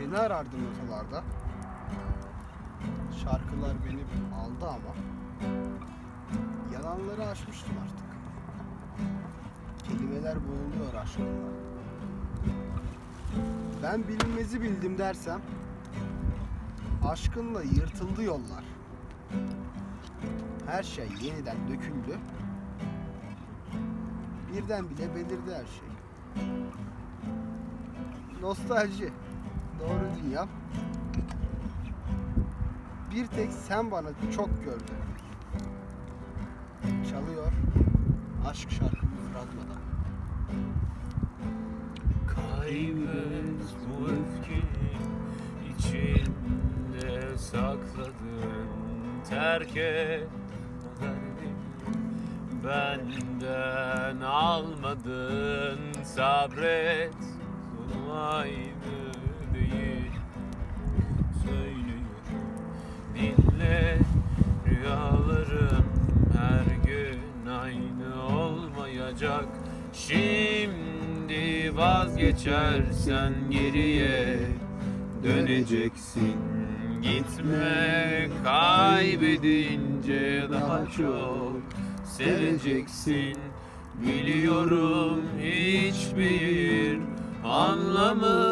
Seni arardım notalarda. Şarkılar beni aldı ama yalanları aşmıştım artık. Kelimeler boğuluyor aşkımla. Ben bilinmezi bildim dersem aşkınla yırtıldı yollar. Her şey yeniden döküldü. Birden bile belirdi her şey. Nostalji. Doğru dünya. Bir tek sen bana çok gördün. Çalıyor. Aşk şarkımız radyoda. Kaybet bu öfkeni içinde sakladın Terk et benden almadın Sabret dinle rüyalarım her gün aynı olmayacak. Şimdi vazgeçersen geriye döneceksin. Gitme kaybedince daha çok seveceksin. Biliyorum hiçbir anlamı